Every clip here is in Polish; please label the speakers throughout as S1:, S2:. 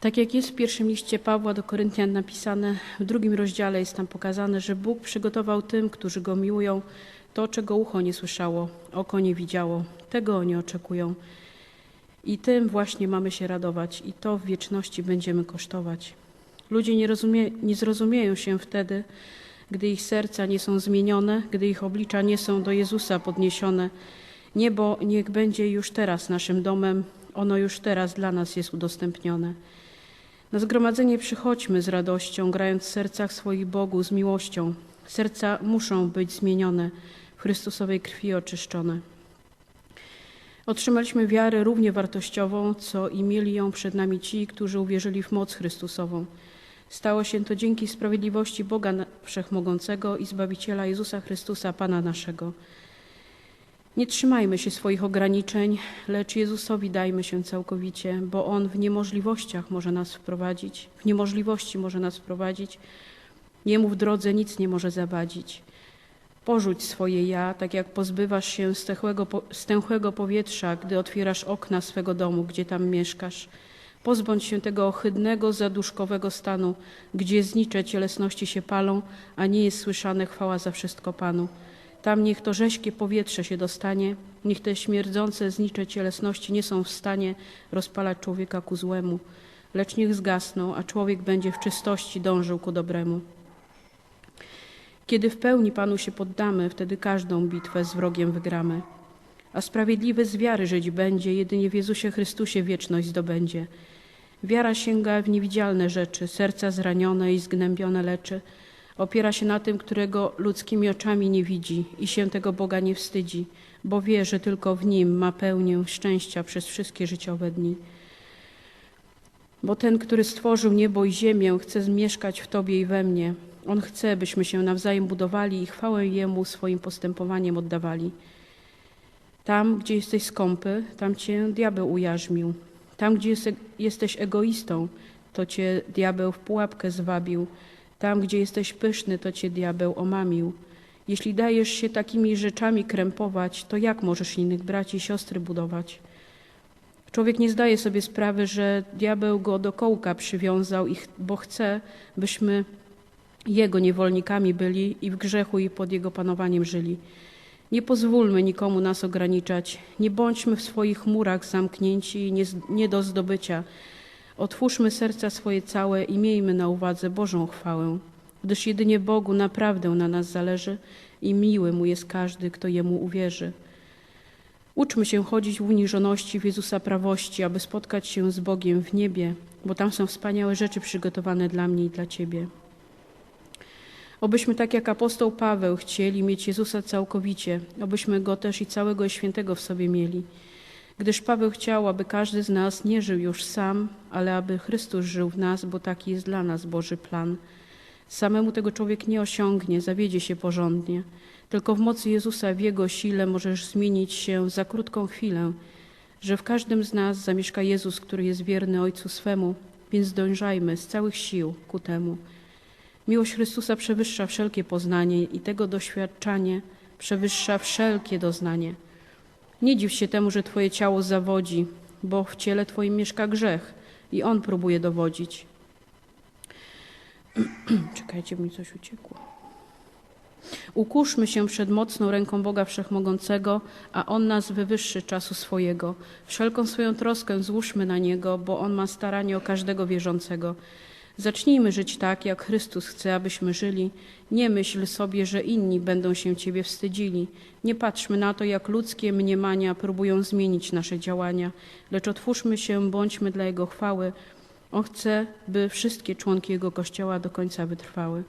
S1: Tak jak jest w pierwszym liście Pawła do Koryntian napisane, w drugim rozdziale jest tam pokazane, że Bóg przygotował tym, którzy Go miłują, to, czego ucho nie słyszało, oko nie widziało, tego oni oczekują. I tym właśnie mamy się radować i to w wieczności będziemy kosztować. Ludzie nie, rozumie, nie zrozumieją się wtedy, gdy ich serca nie są zmienione, gdy ich oblicza nie są do Jezusa podniesione. Niebo niech będzie już teraz naszym domem, ono już teraz dla nas jest udostępnione. Na zgromadzenie przychodźmy z radością, grając w sercach swoich Bogu z miłością. Serca muszą być zmienione, w Chrystusowej krwi oczyszczone. Otrzymaliśmy wiarę równie wartościową, co i mieli ją przed nami ci, którzy uwierzyli w moc Chrystusową. Stało się to dzięki sprawiedliwości Boga Wszechmogącego i Zbawiciela Jezusa Chrystusa, Pana naszego. Nie trzymajmy się swoich ograniczeń, lecz Jezusowi dajmy się całkowicie, bo On w niemożliwościach może nas wprowadzić, w niemożliwości może nas wprowadzić. Jemu w drodze nic nie może zawadzić. Porzuć swoje ja, tak jak pozbywasz się stęchłego, stęchłego powietrza, gdy otwierasz okna swego domu, gdzie tam mieszkasz. Pozbądź się tego ohydnego, zaduszkowego stanu, gdzie znicze cielesności się palą, a nie jest słyszane chwała za wszystko Panu. Tam niech to rześkie powietrze się dostanie, niech te śmierdzące, znicze cielesności nie są w stanie rozpalać człowieka ku złemu, lecz niech zgasną, a człowiek będzie w czystości dążył ku dobremu. Kiedy w pełni Panu się poddamy, wtedy każdą bitwę z wrogiem wygramy. A sprawiedliwy z wiary żyć będzie, jedynie w Jezusie Chrystusie wieczność zdobędzie. Wiara sięga w niewidzialne rzeczy, serca zranione i zgnębione leczy. Opiera się na tym, którego ludzkimi oczami nie widzi i się tego Boga nie wstydzi, bo wie, że tylko w Nim ma pełnię szczęścia przez wszystkie życiowe dni. Bo ten, który stworzył niebo i ziemię, chce zmieszkać w Tobie i we mnie. On chce, byśmy się nawzajem budowali i chwałę Jemu swoim postępowaniem oddawali. Tam, gdzie jesteś skąpy, tam Cię diabeł ujarzmił. Tam, gdzie jesteś egoistą, to Cię diabeł w pułapkę zwabił. Tam, gdzie jesteś pyszny, to Cię diabeł omamił. Jeśli dajesz się takimi rzeczami krępować, to jak możesz innych braci i siostry budować? Człowiek nie zdaje sobie sprawy, że diabeł go do kołka przywiązał, bo chce, byśmy jego niewolnikami byli i w grzechu i pod Jego panowaniem żyli. Nie pozwólmy nikomu nas ograniczać, nie bądźmy w swoich murach zamknięci i nie, nie do zdobycia. Otwórzmy serca swoje całe i miejmy na uwadze Bożą chwałę, gdyż jedynie Bogu naprawdę na nas zależy i miły Mu jest każdy, kto Jemu uwierzy. Uczmy się chodzić w uniżoności w Jezusa prawości, aby spotkać się z Bogiem w niebie, bo tam są wspaniałe rzeczy przygotowane dla mnie i dla Ciebie. Obyśmy tak jak apostoł Paweł chcieli mieć Jezusa całkowicie, obyśmy Go też i całego świętego w sobie mieli. Gdyż Paweł chciał, aby każdy z nas nie żył już sam, ale aby Chrystus żył w nas, bo taki jest dla nas Boży plan. Samemu tego człowiek nie osiągnie, zawiedzie się porządnie. Tylko w mocy Jezusa, w Jego sile możesz zmienić się za krótką chwilę, że w każdym z nas zamieszka Jezus, który jest wierny Ojcu swemu, więc dążajmy z całych sił ku temu. Miłość Chrystusa przewyższa wszelkie poznanie i tego doświadczanie przewyższa wszelkie doznanie. Nie dziw się temu, że Twoje ciało zawodzi, bo w ciele Twoim mieszka grzech i on próbuje dowodzić. Czekajcie, mi coś uciekło. Ukuszmy się przed mocną ręką Boga Wszechmogącego, a On nas wywyższy czasu swojego. Wszelką swoją troskę złóżmy na Niego, bo On ma staranie o każdego wierzącego. Zacznijmy żyć tak, jak Chrystus chce, abyśmy żyli. Nie myśl sobie, że inni będą się Ciebie wstydzili. Nie patrzmy na to, jak ludzkie mniemania próbują zmienić nasze działania, lecz otwórzmy się, bądźmy dla Jego chwały. On chce, by wszystkie członki Jego Kościoła do końca wytrwały.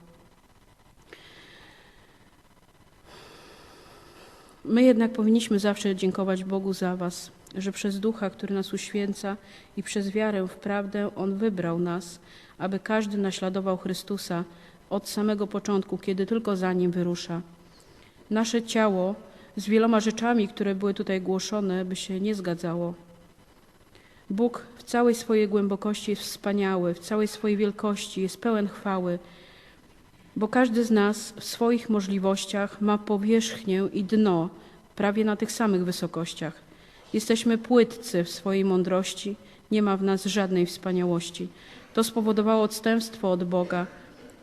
S1: My jednak powinniśmy zawsze dziękować Bogu za Was, że przez Ducha, który nas uświęca i przez wiarę w prawdę On wybrał nas, aby każdy naśladował Chrystusa od samego początku, kiedy tylko za Nim wyrusza. Nasze ciało z wieloma rzeczami, które były tutaj głoszone, by się nie zgadzało. Bóg w całej swojej głębokości jest wspaniały, w całej swojej wielkości jest pełen chwały, bo każdy z nas w swoich możliwościach ma powierzchnię i dno prawie na tych samych wysokościach. Jesteśmy płytcy w swojej mądrości, Nie ma w nas żadnej wspaniałości. To spowodowało odstępstwo od Boga.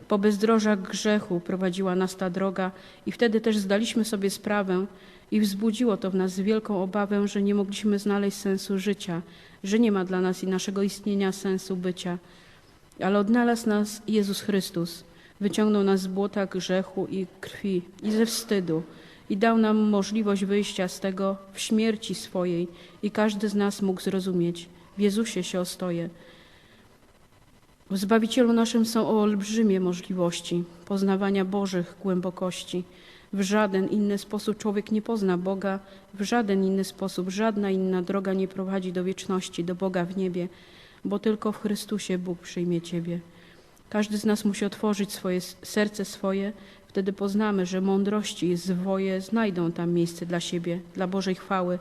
S1: Po bezdrożach grzechu prowadziła nas ta droga i wtedy też zdaliśmy sobie sprawę i wzbudziło to w nas wielką obawę, że nie mogliśmy znaleźć sensu życia, że nie ma dla nas i naszego istnienia sensu bycia. Ale odnalazł nas Jezus Chrystus, wyciągnął nas z błota grzechu i krwi i ze wstydu i dał nam możliwość wyjścia z tego w śmierci swojej i każdy z nas mógł zrozumieć. W Jezusie się ostoję. W Zbawicielu naszym są olbrzymie możliwości poznawania Bożych głębokości. W żaden inny sposób człowiek nie pozna Boga, w żaden inny sposób, żadna inna droga nie prowadzi do wieczności, do Boga w niebie, bo tylko w Chrystusie Bóg przyjmie Ciebie. Każdy z nas musi otworzyć swoje serce swoje, wtedy poznamy, że mądrości i zwoje znajdą tam miejsce dla siebie, dla Bożej chwały.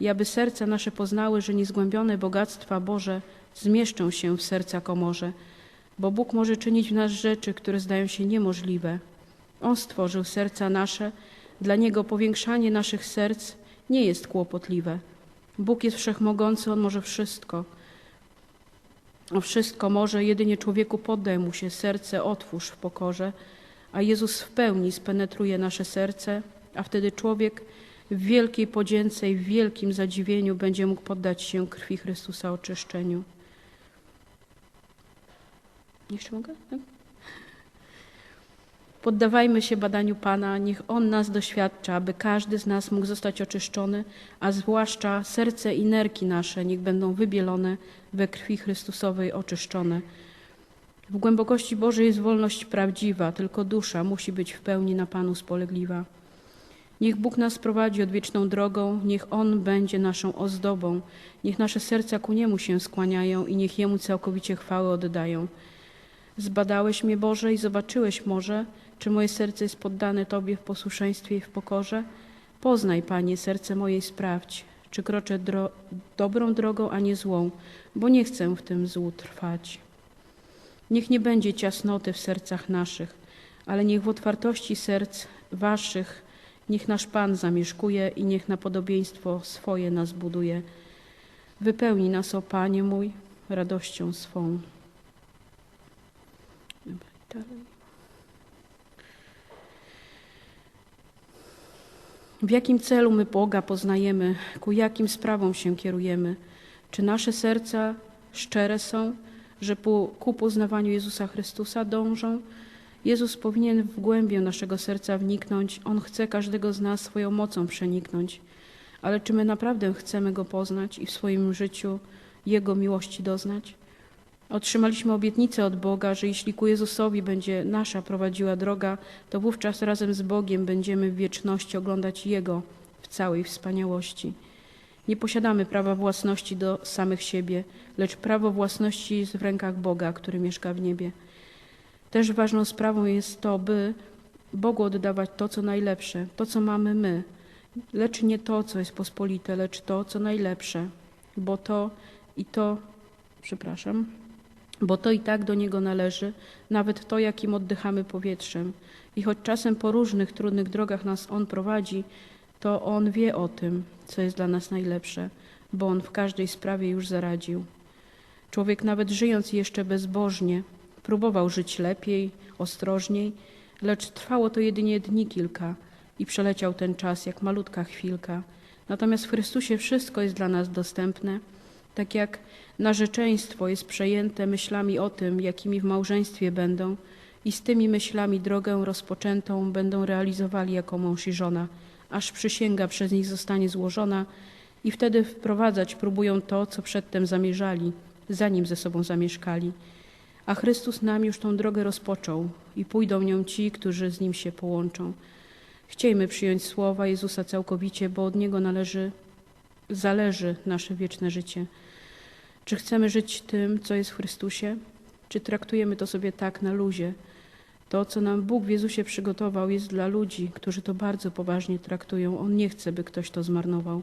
S1: I aby serca nasze poznały, że niezgłębione bogactwa Boże zmieszczą się w serca komorze, bo Bóg może czynić w nas rzeczy, które zdają się niemożliwe. On stworzył serca nasze, dla Niego powiększanie naszych serc nie jest kłopotliwe. Bóg jest wszechmogący, On może wszystko. O wszystko może, jedynie człowieku poddaj mu się, serce otwórz w pokorze, a Jezus w pełni spenetruje nasze serce, a wtedy człowiek w wielkiej podzięce i w wielkim zadziwieniu będzie mógł poddać się krwi Chrystusa oczyszczeniu. Jeszcze mogę? Tak? Poddawajmy się badaniu Pana, niech On nas doświadcza, aby każdy z nas mógł zostać oczyszczony, a zwłaszcza serce i nerki nasze niech będą wybielone we krwi Chrystusowej oczyszczone. W głębokości Bożej jest wolność prawdziwa, tylko dusza musi być w pełni na Panu spolegliwa. Niech Bóg nas prowadzi odwieczną drogą, niech On będzie naszą ozdobą, niech nasze serca ku Niemu się skłaniają i niech Jemu całkowicie chwałę oddają. Zbadałeś mnie, Boże, i zobaczyłeś może, czy moje serce jest poddane Tobie w posłuszeństwie i w pokorze? Poznaj, Panie, serce moje i sprawdź, czy kroczę dro dobrą drogą, a nie złą, bo nie chcę w tym złu trwać. Niech nie będzie ciasnoty w sercach naszych, ale niech w otwartości serc Waszych, niech nasz Pan zamieszkuje i niech na podobieństwo swoje nas buduje. Wypełni nas, o Panie mój, radością swą. W jakim celu my Boga poznajemy, ku jakim sprawom się kierujemy? Czy nasze serca szczere są, że po, ku poznawaniu Jezusa Chrystusa dążą? Jezus powinien w głębię naszego serca wniknąć. On chce każdego z nas swoją mocą przeniknąć. Ale czy my naprawdę chcemy Go poznać i w swoim życiu Jego miłości doznać? Otrzymaliśmy obietnicę od Boga, że jeśli ku Jezusowi będzie nasza prowadziła droga, to wówczas razem z Bogiem będziemy w wieczności oglądać Jego w całej wspaniałości. Nie posiadamy prawa własności do samych siebie, lecz prawo własności jest w rękach Boga, który mieszka w niebie. Też ważną sprawą jest to, by Bogu oddawać to, co najlepsze, to, co mamy my, lecz nie to, co jest pospolite, lecz to, co najlepsze, bo to i to, przepraszam, bo to i tak do Niego należy, nawet to, jakim oddychamy powietrzem. I choć czasem po różnych trudnych drogach nas On prowadzi, to On wie o tym, co jest dla nas najlepsze, bo On w każdej sprawie już zaradził. Człowiek nawet żyjąc jeszcze bezbożnie, próbował żyć lepiej, ostrożniej, lecz trwało to jedynie dni kilka i przeleciał ten czas jak malutka chwilka. Natomiast w Chrystusie wszystko jest dla nas dostępne, tak jak narzeczeństwo jest przejęte myślami o tym, jakimi w małżeństwie będą, i z tymi myślami drogę rozpoczętą będą realizowali jako mąż i żona, aż przysięga przez nich zostanie złożona, i wtedy wprowadzać próbują to, co przedtem zamierzali, zanim ze sobą zamieszkali. A Chrystus nam już tą drogę rozpoczął i pójdą nią ci, którzy z Nim się połączą. Chciejmy przyjąć słowa Jezusa całkowicie, bo od Niego należy, zależy nasze wieczne życie. Czy chcemy żyć tym, co jest w Chrystusie? Czy traktujemy to sobie tak na luzie? To, co nam Bóg w Jezusie przygotował, jest dla ludzi, którzy to bardzo poważnie traktują. On nie chce, by ktoś to zmarnował.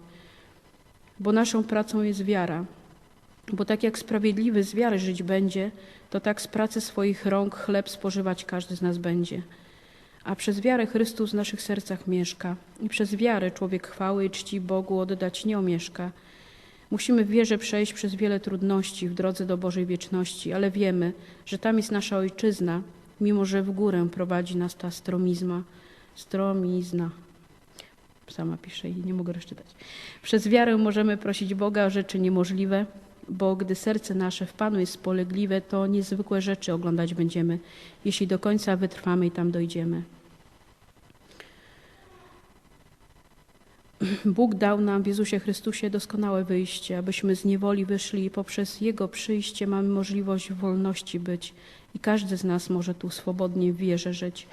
S1: Bo naszą pracą jest wiara. Bo tak jak sprawiedliwy z wiary żyć będzie, to tak z pracy swoich rąk chleb spożywać każdy z nas będzie. A przez wiarę Chrystus w naszych sercach mieszka i przez wiarę człowiek chwały i czci Bogu oddać nie omieszka Musimy w wierze przejść przez wiele trudności w drodze do Bożej wieczności, ale wiemy, że tam jest nasza ojczyzna, mimo że w górę prowadzi nas ta stromizma, stromizna. Sama piszę i nie mogę rozczytać. Przez wiarę możemy prosić Boga o rzeczy niemożliwe, bo gdy serce nasze w Panu jest spolegliwe, to niezwykłe rzeczy oglądać będziemy, jeśli do końca wytrwamy i tam dojdziemy. Bóg dał nam w Jezusie Chrystusie doskonałe wyjście, abyśmy z niewoli wyszli i poprzez Jego przyjście mamy możliwość wolności być i każdy z nas może tu swobodnie w wierze żyć.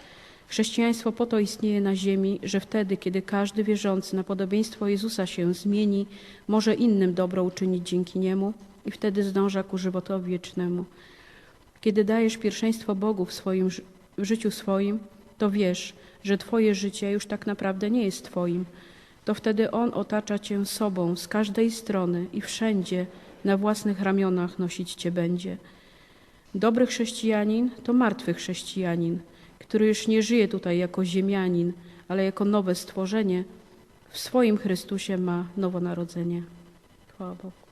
S1: Chrześcijaństwo po to istnieje na ziemi, że wtedy, kiedy każdy wierzący na podobieństwo Jezusa się zmieni, może innym dobro uczynić dzięki Niemu i wtedy zdąża ku żywotowi wiecznemu. Kiedy dajesz pierwszeństwo Bogu w, swoim, w życiu swoim, to wiesz, że Twoje życie już tak naprawdę nie jest Twoim. To wtedy On otacza Cię sobą z każdej strony i wszędzie na własnych ramionach nosić Cię będzie. Dobry chrześcijanin to martwy chrześcijanin, który już nie żyje tutaj jako ziemianin, ale jako nowe stworzenie, w swoim Chrystusie ma nowonarodzenie. Chwała Bogu.